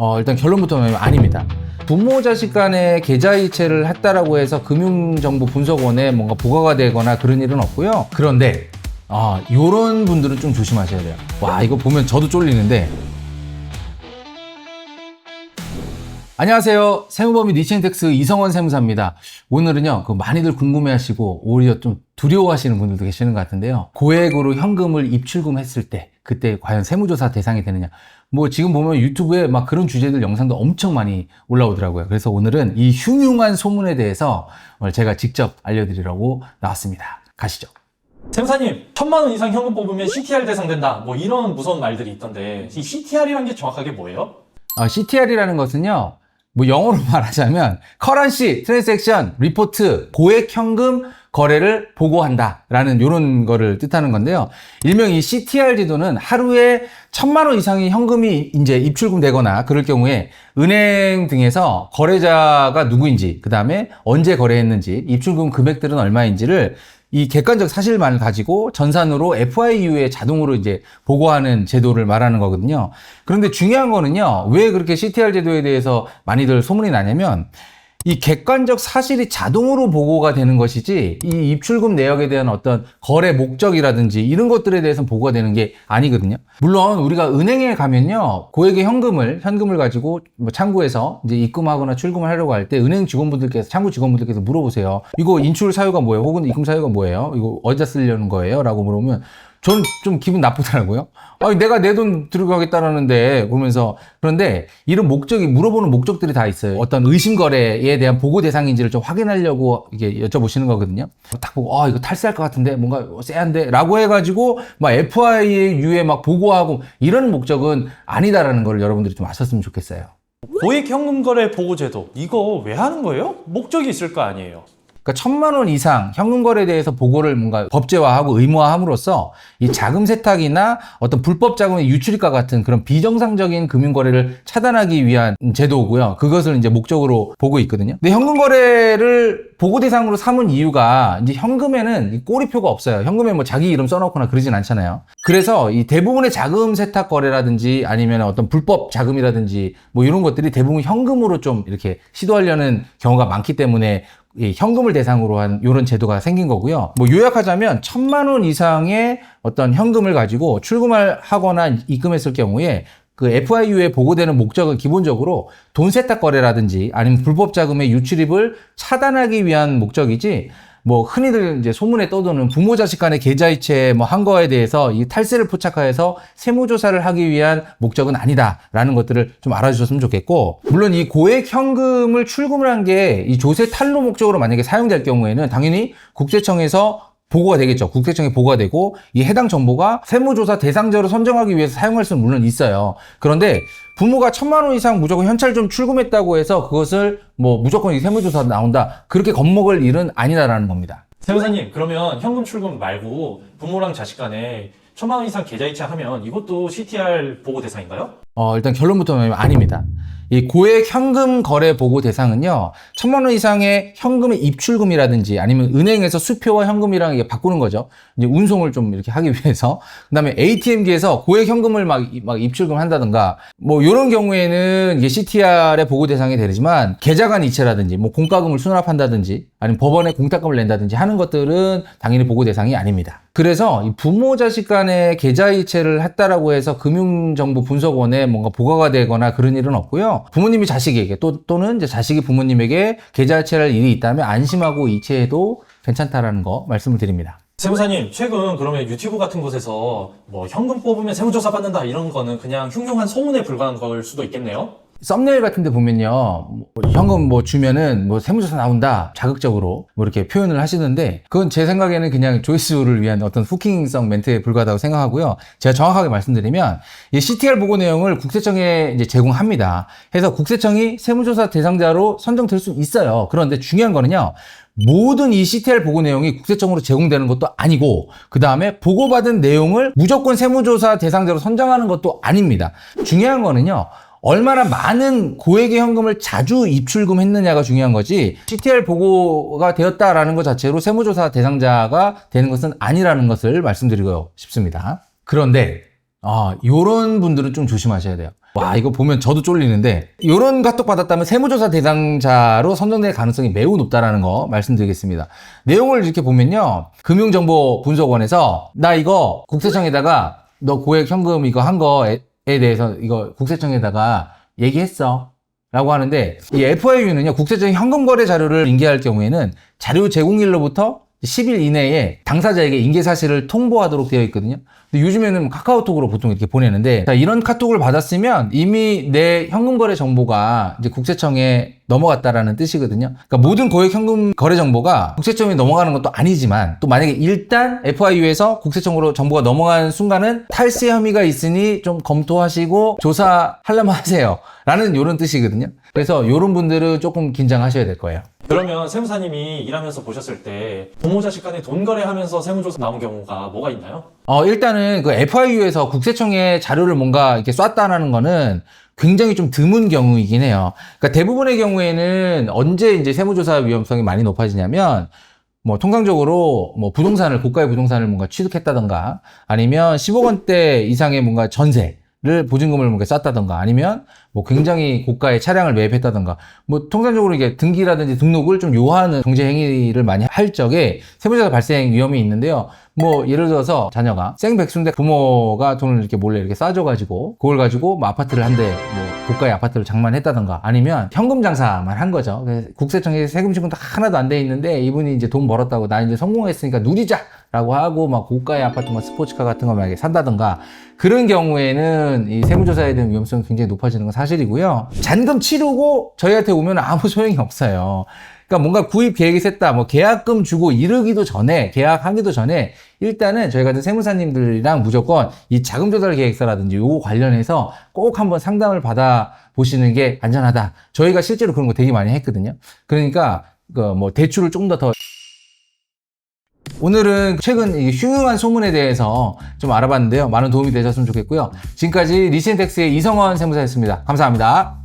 어, 일단 결론부터 보면 아닙니다. 부모 자식 간의 계좌이체를 했다라고 해서 금융정보분석원에 뭔가 보고가 되거나 그런 일은 없고요. 그런데 아, 요런 분들은 좀 조심하셔야 돼요. 와, 이거 보면 저도 쫄리는데 안녕하세요. 세무법인 니첸텍스 이성원 세무사입니다. 오늘은요, 그 많이들 궁금해 하시고 오히려 좀 두려워하시는 분들도 계시는 것 같은데요. 고액으로 현금을 입출금했을 때 그때 과연 세무조사 대상이 되느냐? 뭐 지금 보면 유튜브에 막 그런 주제들 영상도 엄청 많이 올라오더라고요. 그래서 오늘은 이 흉흉한 소문에 대해서 제가 직접 알려드리려고 나왔습니다. 가시죠. 세무사님, 천만 원 이상 현금 뽑으면 CTR 대상된다. 뭐 이런 무서운 말들이 있던데, 이 CTR이란 게 정확하게 뭐예요? 어, CTR이라는 것은요, 뭐 영어로 말하자면 커런시 트랜잭션 리포트 고액 현금 거래를 보고한다라는 이런 거를 뜻하는 건데요. 일명 이 CTR 지도는 하루에 천만 원 이상의 현금이 이제 입출금되거나 그럴 경우에 은행 등에서 거래자가 누구인지, 그 다음에 언제 거래했는지, 입출금 금액들은 얼마인지를 이 객관적 사실만을 가지고 전산으로 FIU에 자동으로 이제 보고하는 제도를 말하는 거거든요. 그런데 중요한 거는요, 왜 그렇게 CTR 제도에 대해서 많이들 소문이 나냐면, 이 객관적 사실이 자동으로 보고가 되는 것이지 이 입출금 내역에 대한 어떤 거래 목적이라든지 이런 것들에 대해서 보고가 되는 게 아니거든요. 물론 우리가 은행에 가면요 고액의 현금을 현금을 가지고 뭐 창구에서 이제 입금하거나 출금을 하려고 할 때 은행 직원분들께서 창구 직원분들께서 물어보세요. 이거 인출 사유가 뭐예요? 혹은 입금 사유가 뭐예요? 이거 어디다 쓰려는 거예요? 라고 물어보면 전좀 기분 나쁘더라고요. 아니, 내가 내 돈 들어가겠다라는데, 그러면서. 그런데 이런 목적이, 물어보는 목적들이 다 있어요. 어떤 의심거래에 대한 보고 대상인지를 좀 확인하려고 이게 여쭤보시는 거거든요. 딱 보고, 아, 이거 탈세할 것 같은데, 뭔가 쎄한데, 라고 해가지고, 막 FIU에 막 보고하고, 이런 목적은 아니다라는 걸 여러분들이 좀 아셨으면 좋겠어요. 고액 현금 거래 보고 제도, 이거 왜 하는 거예요? 목적이 있을 거 아니에요? 그러니까 천만 원 이상 현금 거래에 대해서 보고를 뭔가 법제화하고 의무화함으로써 이 자금 세탁이나 어떤 불법 자금의 유출과 같은 그런 비정상적인 금융 거래를 차단하기 위한 제도고요. 그것을 이제 목적으로 보고 있거든요. 근데 현금 거래를 보고 대상으로 삼은 이유가 이제 현금에는 이 꼬리표가 없어요. 현금에 뭐 자기 이름 써놓거나 그러진 않잖아요. 그래서 이 대부분의 자금 세탁 거래라든지 아니면 어떤 불법 자금이라든지 뭐 이런 것들이 대부분 현금으로 좀 이렇게 시도하려는 경우가 많기 때문에 이 현금을 대상으로 한 이런 제도가 생긴 거고요. 뭐 요약하자면 천만 원 이상의 어떤 현금을 가지고 출금을 하거나 입금했을 경우에 그 FIU에 보고되는 목적은 기본적으로 돈 세탁 거래라든지 아니면 불법 자금의 유출입을 차단하기 위한 목적이지 뭐 흔히들 이제 소문에 떠도는 부모 자식 간의 계좌이체 뭐 한 거에 대해서 이 탈세를 포착하여서 세무조사를 하기 위한 목적은 아니다라는 것들을 좀 알아주셨으면 좋겠고 물론 이 고액 현금을 출금을 한 게 이 조세 탈루 목적으로 만약에 사용될 경우에는 당연히 국세청에서 보고가 되겠죠. 국세청에 보고가 되고 이 해당 정보가 세무조사 대상자로 선정하기 위해서 사용할 수는 물론 있어요. 그런데 부모가 천만 원 이상 무조건 현찰 좀 출금했다고 해서 그것을 뭐 무조건 이 세무조사 나온다. 그렇게 겁먹을 일은 아니다라는 겁니다. 세무사님, 그러면 현금 출금 말고 부모랑 자식 간에 천만 원 이상 계좌이체 하면 이것도 CTR 보고 대상인가요? 어, 일단 결론부터 보면 아닙니다. 이 고액 현금 거래 보고 대상은요, 천만 원 이상의 현금의 입출금이라든지 아니면 은행에서 수표와 현금이랑 이게 바꾸는 거죠. 이제 운송을 좀 이렇게 하기 위해서. 그 다음에 ATM기에서 고액 현금을 막, 이- 막 입출금 한다든가, 뭐, 요런 경우에는 이게 CTR의 보고 대상이 되지만, 계좌 간 이체라든지, 뭐, 공과금을 수납한다든지, 아니면 법원에 공탁금을 낸다든지 하는 것들은 당연히 보고 대상이 아닙니다. 그래서 이 부모 자식 간의 계좌 이체를 했다라고 해서 금융정보분석원에 뭔가 보고가 되거나 그런 일은 없고요. 부모님이 자식에게 또, 또는 이제 자식이 부모님에게 계좌 이체를 할 일이 있다면 안심하고 이체해도 괜찮다라는 거 말씀을 드립니다. 세무사님, 최근 그러면 유튜브 같은 곳에서 뭐 현금 뽑으면 세무조사 받는다 이런 거는 그냥 흉흉한 소문에 불과한 걸 수도 있겠네요? 썸네일 같은 데 보면요. 뭐 현금 뭐 주면은 뭐 세무조사 나온다. 자극적으로 뭐 이렇게 표현을 하시는데 그건 제 생각에는 그냥 조회수를 위한 어떤 후킹성 멘트에 불과하다고 생각하고요. 제가 정확하게 말씀드리면 이 CTR 보고 내용을 국세청에 이제 제공합니다. 해서 국세청이 세무조사 대상자로 선정될 수 있어요. 그런데 중요한 거는요. 모든 이 CTR 보고 내용이 국세청으로 제공되는 것도 아니고 그 다음에 보고받은 내용을 무조건 세무조사 대상자로 선정하는 것도 아닙니다. 중요한 거는요. 얼마나 많은 고액의 현금을 자주 입출금했느냐가 중요한 거지 CTR 보고가 되었다라는 것 자체로 세무조사 대상자가 되는 것은 아니라는 것을 말씀드리고 싶습니다. 그런데 아, 요런 분들은 좀 조심하셔야 돼요. 와 이거 보면 저도 쫄리는데 이런 카톡 받았다면 세무조사 대상자로 선정될 가능성이 매우 높다라는 거 말씀드리겠습니다. 내용을 이렇게 보면요. 금융정보분석원에서 나 이거 국세청에다가 너 고액 현금 이거 한 거에 대해서 이거 국세청에다가 얘기했어. 라고 하는데 이 FIU는요 국세청 현금 거래 자료를 인계할 경우에는 자료 제공일로부터 10일 이내에 당사자에게 인계 사실을 통보하도록 되어 있거든요. 근데 요즘에는 카카오톡으로 보통 이렇게 보내는데 자, 이런 카톡을 받았으면 이미 내 현금 거래 정보가 이제 국세청에 넘어갔다라는 뜻이거든요. 그러니까 모든 고액 현금 거래 정보가 국세청에 넘어가는 것도 아니지만 또 만약에 일단 FIU에서 국세청으로 정보가 넘어간 순간은 탈세 혐의가 있으니 좀 검토하시고 조사하려면 하세요. 라는 이런 뜻이거든요. 그래서 이런 분들은 조금 긴장하셔야 될 거예요. 그러면 세무사님이 일하면서 보셨을 때 부모 자식 간에 돈 거래하면서 세무조사 나온 경우가 뭐가 있나요? 어, 일단은 그 FIU에서 국세청에 자료를 뭔가 이렇게 쐈다라는 거는 굉장히 좀 드문 경우이긴 해요. 그러니까 대부분의 경우에는 언제 이제 세무조사 위험성이 많이 높아지냐면 뭐 통상적으로 뭐 부동산을 고가의 부동산을 뭔가 취득했다던가 아니면 10억 원대 이상의 뭔가 전세 를 보증금을 뭔가 쌌다던가 아니면 뭐 굉장히 고가의 차량을 매입했다던가 뭐 통상적으로 이게 등기라든지 등록을 좀 요하는 경제 행위를 많이 할 적에 세무조사 발생 위험이 있는데요. 뭐 예를 들어서 자녀가 생백수인데 부모가 돈을 이렇게 몰래 이렇게 싸줘가지고 그걸 가지고 뭐 아파트를 한 대 뭐 고가의 아파트를 장만했다던가 아니면 현금 장사만 한 거죠. 국세청에 세금 지급도 하나도 안 돼 있는데 이분이 이제 돈 벌었다고 나 이제 성공했으니까 누리자 라고 하고 막 고가의 아파트 뭐 스포츠카 같은 거 만약에 산다던가 그런 경우에는 이 세무조사에 대한 위험성이 굉장히 높아지는 건 사실이고요. 잔금 치르고 저희한테 오면 아무 소용이 없어요. 그러니까 뭔가 구입 계획이 셌다, 뭐 계약금 주고 이르기도 전에, 계약하기도 전에 일단은 저희 같은 세무사님들이랑 무조건 이 자금 조달 계획서라든지 요거 관련해서 꼭 한번 상담을 받아 보시는 게 안전하다. 저희가 실제로 그런 거 되게 많이 했거든요. 그러니까 그 뭐 대출을 조금 더더 오늘은 최근 이 흉흉한 소문에 대해서 좀 알아봤는데요. 많은 도움이 되셨으면 좋겠고요. 지금까지 리시엔텍스의 이성원 세무사였습니다. 감사합니다.